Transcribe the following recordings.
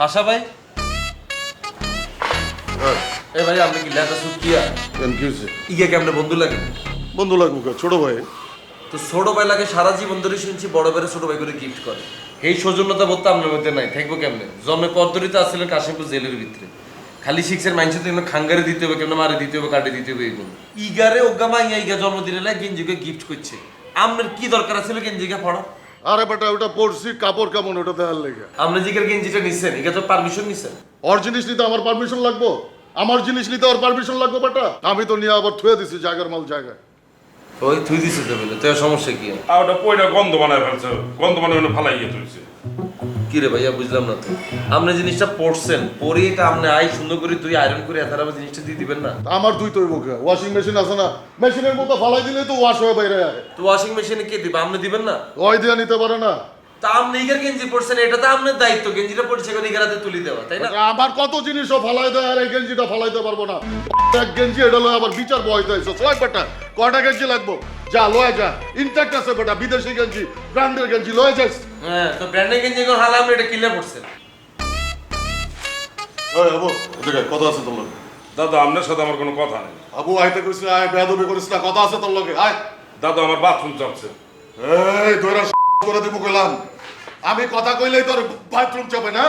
ভাষা ভাই? এ ভাই আপনি কি লেখা সুকিয়া কেন কি হয়েছে? ইগে কেমনে বন্ধু লাগে? বন্ধু লাগবো কে? ছোট ভাই। তো ছোট ভাই লাগে সারা জীবন ধরে শুনছি বড় ছোট ভাই করে গিফট করে। এই সৌজন্যতা বোধ তো আপনার মধ্যে নাই থাকব কেমনে? জন্মে পদ্ধতিতে আসছিলেন কাশিমপুর জেলের ভিতরে। খালি শিখছেন মানুষের জন্য খাঙ্গারে দিতে হবে কেমন মারে দিতে হবে কাটে দিতে হবে ইগারে ওগা মাইয়া ইগা জন্মদিনে লাগে গেঞ্জিকে গিফট করছে। আপনার কি দরকার আছে গেঞ্জিকে পড়া আরে বেটা ওটা পড়ছি কাপড় কেমন ওটা দেখার লেগে। আপনি জিকের গেঞ্জিটা নিছেন এটা তো পারমিশন নিছেন। ওর জিনিস নিতে আমার পারমিশন লাগবো? আমার জিনিস নিতে ওর পারমিশন লাগবে বেটা? আমি তো নিয়ে আবার থুয়ে দিছি জায়গার মাল জায়গায়। ওই থুই দিছে তো বলে তো সমস্যা কি? আর ওটা পয়টা গন্ধ বানায় ফেলছে গন্ধ বানায় ফালাই গিয়ে তুলছে কি রে ভাইয়া বুঝলাম না। তো আপনি জিনিসটা পড়ছেন পরে এটা আপনি আই সুন্দর করে তুই আয়রন করে এত আবার জিনিসটা দিয়ে দিবেন না। আমার দুই তৈব ওয়াশিং মেশিন আছে না? মেশিনের মতো ফালাই দিলে তো ওয়াশ হয়ে বাইরে আয়। তো ওয়াশিং মেশিনে কে দিবে? আপনি দিবেন না? ওই দিয়ে নিতে পারে না। তা আপনি ইগার গেঞ্জি পড়ছেন এটা তো আপনার দায়িত্ব। গেঞ্জিটা পড়ছে কোন ইগারাতে তুলি দেওয়া তাই না? আমার কত জিনিসও ফালাই দেয় আর এই গেঞ্জিটা ফালাইতে পারব না। এক গেঞ্জি এটা লয় আবার বিচার বয় বেটা কয়টা গেঞ্জি লাগবো? যা লয় যা। ইনট্যাক্ট আছে বেটা বিদেশি গেঞ্জি ব্র্যান্ডের গেঞ্জি লয় যাস। হ্যাঁ তো ব্র্যান্ডের গেঞ্জি এখন হালা আপনি এটা কিনলে পড়ছেন ওই আবু এদিকে কথা আছে তোর লগে। দাদা আপনার সাথে আমার কোনো কথা নেই। আবু আইতে করিস না আয় বেয়াদবি করিস না কথা আছে তোর লগে আয়। দাদা আমার বাথরুম চাপছে। এই তোরা করে দিব কইলাম। আমি কথা কইলেই তোর বাথরুম চাপে না।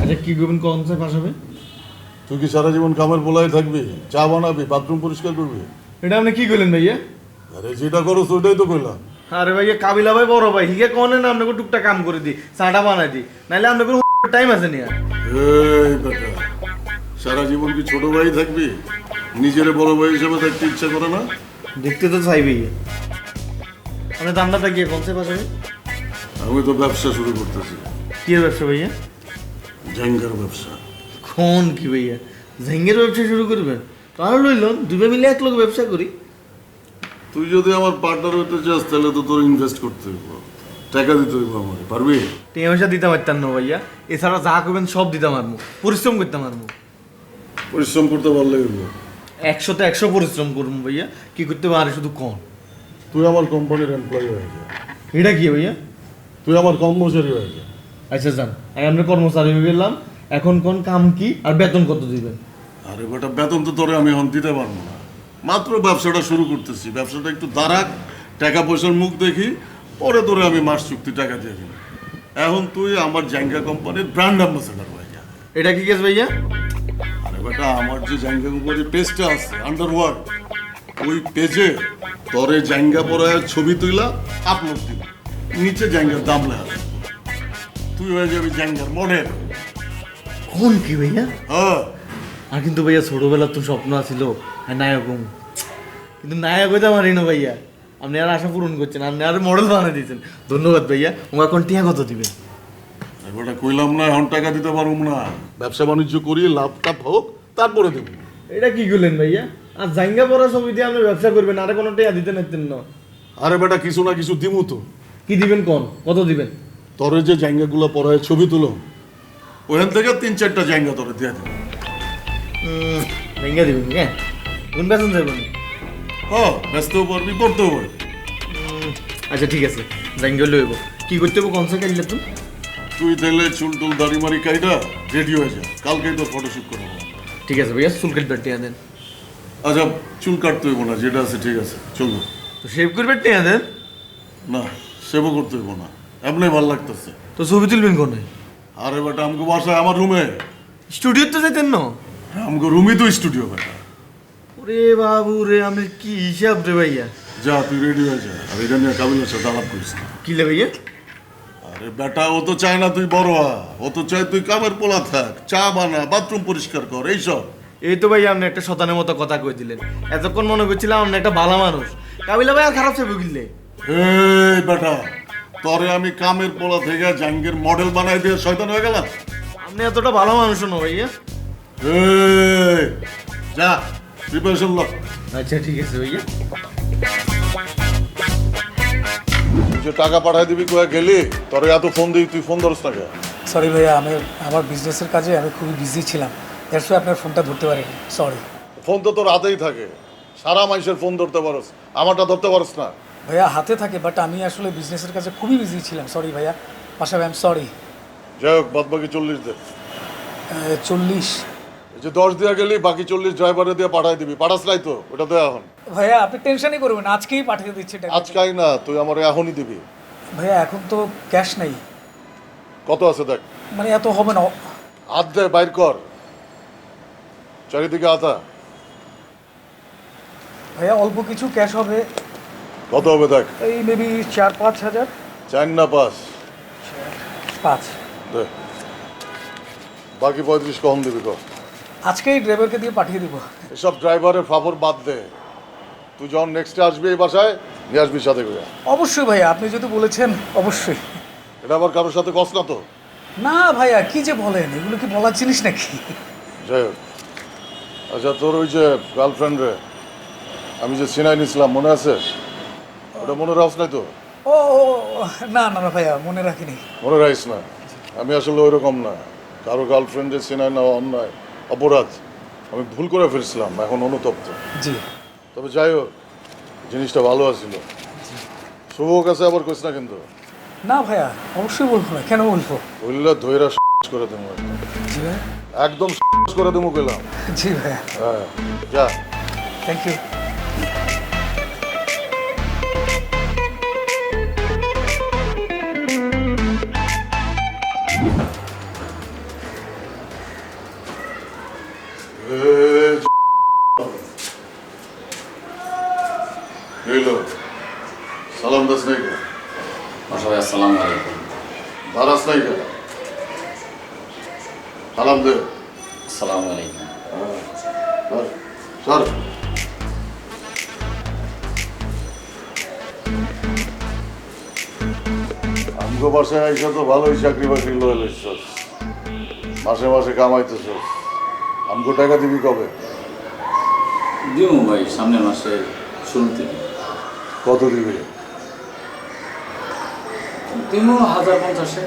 আচ্ছা কি করবেন কোন পাশাবে তুই কি সারা জীবন কামের বলাই থাকবি? চা বানাবি বাথরুম পরিষ্কার করবি? এটা আপনি কি করলেন ভাইয়া? আরে যেটা করো ওইটাই তো কইলাম। আরে ভাইয়া কাবিলা ভাই বড় ভাই হিগে কোনে না আপনাকে টুকটা কাম করে দি চাটা বানাই দি নাইলে আপনাকে টাইম আছে নিয়া। এই বেটা সারা জীবন কি ছোট ভাই থাকবি? নিজের বড় ভাই হিসেবে থাকতে ইচ্ছা করে না? দেখতে তো চাই ভাইয়া। আপনি দামটা গিয়ে কোন স্যার পাশাবে আমি তো ব্যবসা শুরু করতেছি। কি ব্যবসা ভাইয়া? ঝ্যাঙ্গার ব্যবসা। কোন কি ভাইয়া? ঝেঙ্গের ব্যবসা শুরু করবেন? তাহলে লইলন দুই মিলে এক লোক ব্যবসা করি। তুই যদি আমার পার্টনার হইতে চাস তাহলে তো তোর ইনভেস্ট করতে হইব। টাকা দিতে হইব আমাকে পারবি? টিয়া পয়সা দিতে পারতাম না ভাইয়া। এছাড়া যা করবেন সব দিতে পারব পরিশ্রম করতে পারব। পরিশ্রম করতে ভালো লাগবে একশোতে একশো পরিশ্রম করব ভাইয়া কি করতে পারে শুধু কন। তুই আমার কোম্পানির এমপ্লয়ি হয়ে যা। এটা কি ভাইয়া? তুই আমার কর্মচারী হয়ে যা। আচ্ছা যান। আমি আপনার কর্মচারী হয়ে গেলাম। এখন কোন কাম কি আর বেতন কত দিবেন? আরে বেটা বেতন তো তোরে আমি এখন দিতে পারব না। মাত্র ব্যবসাটা শুরু করতেছি। ব্যবসাটা একটু দাঁড়াক টাকা পয়সার মুখ দেখি পরে তোরে আমি মাস চুক্তি টাকা দিয়ে দিবি। এখন তুই আমার জাঙ্গা কোম্পানির ব্র্যান্ড অ্যাম্বাসেডার হয়ে যা এটা কি কেস ভাইয়া? আরে বেটা আমার যে জাঙ্গা কোম্পানির পেজটা আছে আন্ডারওয়ার্ল্ড ওই পেজে তোরে জাঙ্গা পরায় ছবি তুইলা আপলোড দিবি। নিচে জাঙ্গার দাম লেখা তুই হয়ে যাবি জাঙ্গার মডেল কোন কি ভাইয়া? হ্যাঁ। আর কিন্তু ভাইয়া ছোটবেলার তো স্বপ্ন আছিল আর নায়ক। কিন্তু নায়ক হইতে পারি না ভাইয়া। আপনি আর আশা পূরণ করছেন আপনি আর মডেল বানিয়ে দিয়েছেন। ধন্যবাদ ভাইয়া ও এখন টিয়া কত দিবেন এবারটা কইলাম না এখন টাকা দিতে পারুম না। ব্যবসা বাণিজ্য করি লাভ টাভ হোক তারপরে দেবো। এটা কি করলেন ভাইয়া? আর জাঙ্গা পড়া ছবি দিয়ে আপনি ব্যবসা করবেন আর কোনো টিয়া দিতে নাতেন না। আরে বেটা কিছু না কিছু দিমু তো। কি দিবেন কোন? কত দিবেন? তোরে যে জায়গাগুলো পড়ায় ছবি তুলো। ওখান থেকে তিন চারটা জায়গা তোরে দিয়ে দেবো। জাঙ্গা দিবেন হ্যাঁ? কোন বেতন যাবেন হ্যাঁ ব্যস্তও পারবি পড়তেও পারবি আচ্ছা ঠিক আছে জাঙ্গা লইব কি করতে হবে কোন সাইকেল তুমি? তুই তাহলে চুল টুল দাড়ি মারি কাইটা রেডি হয়ে যা কালকেই তোর ফটোশুট করব ঠিক আছে ভাইয়া চুল কাটবে টিয়া দেন। আচ্ছা চুল কাটতে হইব না যেটা আছে ঠিক আছে চলবো। তো শেভ করবে টিয়া দেন? না সেবা করতে হইব না এমনি ভালো লাগতেছে। তো ছবি তুলবেন কোনে? আরে বেটা আমাকে বাসায় আমার রুমে স্টুডিওতে যাইতেন না? আমাকে রুমই তো স্টুডিও বেটা ওরে বাবু রে আমি কি হিসাব রে ভাইয়া? যা তুই রেডি হয়ে যা। আর এটা নিয়ে কাবিলের সাথে আলাপ করিস না। কি লে ভাইয়া? আরে বেটা ও তো চায় না তুই বড় হ। ও তো চায় তুই কামের পোলা থাক। চা বানা বাথরুম পরিষ্কার কর এই এইসব এই তো ভাইয়া আপনি একটা শতানের মতো কথা কই দিলেন। এতক্ষণ মনে করছিলাম আপনি একটা ভালো মানুষ। কাবিলা ভাই আর খারাপ ছবি কিনলে এই বেটা তরে আমি কামের পোলা থেকে জাঙ্গের মডেল বানাই দিয়ে শয়তান হয়ে গেলাম? আপনি এতটা ভালো মানুষ না ভাইয়া। যা প্রিপারেশন ল আচ্ছা ঠিক আছে ভাইয়া। যে টাকা পাঠাই দিবি কোয়া গেলি? তোরে এত ফোন দিই তুই ফোন ধরস না কে? সরি ভাইয়া আমি আমার বিজনেসের কাজে আমি খুবই বিজি ছিলাম। দ্যাটস আপনার ফোনটা ধরতে পারিনি। সরি ফোন তো তোর হাতেই থাকে। সারা মানুষের ফোন ধরতে পারস। আমারটা ধরতে পারস না। ভাইয়া হাতে থাকে বাট আমি আসলে বিজনেসের কাজে খুবই বিজি ছিলাম। সরি ভাইয়া। পাশাপাশি আই এম সরি যাই হোক বাদ বাকি চল্লিশ দে। চল্লিশ। যে দশ দেওয়া গেলি বাকি চল্লিশ ড্রাইভারে দিয়ে পাঠাই দিবি। পাঠাস নাই তো? ওটা দে এখন। ভাইয়া আপনি টেনশনই করবেন আজকেই পাঠিয়ে দিচ্ছি টাকা আজকাই না তুই আমার এখনই দিবি। ভাইয়া এখন তো ক্যাশ নেই। কত আছে দেখ? মানে এত হবে না। হাত দে বাইর কর। চারিদিকে আতা ভাইয়া অল্প কিছু ক্যাশ হবে। কত হবে দেখ? এই মেবি চার পাঁচ হাজার। চার না পাঁচ? পাঁচ। দে। বাকি পঁয়ত্রিশ কখন দিবি কর? আজকেই ড্রাইভারকে দিয়ে পাঠিয়ে দিব। এসব ড্রাইভারের ফাভর বাদ দে। তুই যখন নেক্সটে আসবি এই বাসায় নিয়ে আসবি সাথে করে। অবশ্যই ভাইয়া আপনি যদি বলেছেন অবশ্যই। এটা আবার কারোর সাথে কস না তো। না ভাইয়া কি যে বলেন এগুলো কি বলার জিনিস নাকি? যাই হোক। আচ্ছা তোর ওই যে গার্লফ্রেন্ড রে আমি যে সিনাই নিছিলাম মনে আছে? ওটা মনে রাখস নাই তো? ও ও, ও, না না না ভাইয়া মনে রাখিনি। মনে রাখিস না। আমি আসলে ওই রকম না। কারও গার্লফ্রেন্ডের সিনাই নেওয়া অন্যায় অপরাধ। আমি ভুল করে ফেলছিলাম এখন অনুতপ্ত। জি। তবে যাই হোক জিনিসটা ভালো আছিল। শুভ কাছে আবার কইস না কিন্তু? না ভাইয়া অবশ্যই বলব না। কেন বলব? বললে ধৈরা করে দেবো জি একদম করে দেবো কইলাম। জি ভাইয়া। হ্যাঁ যা। থ্যাংক ইউ হইল। সালাম দাস নাই কে সবাই আসসালামু আলাইকুম। দারাস নাই সালাম দে। আসসালামু আলাইকুম। সর আমগো বাসায় আইসা তো ভালোই চাকরি বাকরি লয়ে লইছস মাসে মাসে কামাইতেছস আমগো টাকা দিবি কবে? দিমু ভাই সামনের মাসে শুরুতে কত দিবে? দিমু হাজার পঞ্চাশে।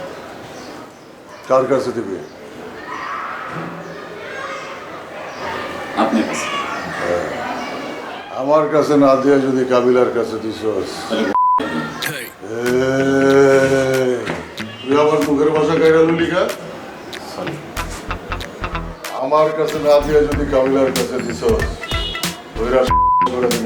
কার কাছে দিবে? আপনার কাছে। আমার কাছে না দিয়ে যদি কাবিলার কাছে দিছস তুই আমার মুখের ভাষা কাইরা লুলি আমার কাছে না দিয়ে যদি কাবিলার কাছে দিছস ওইরা করে দিব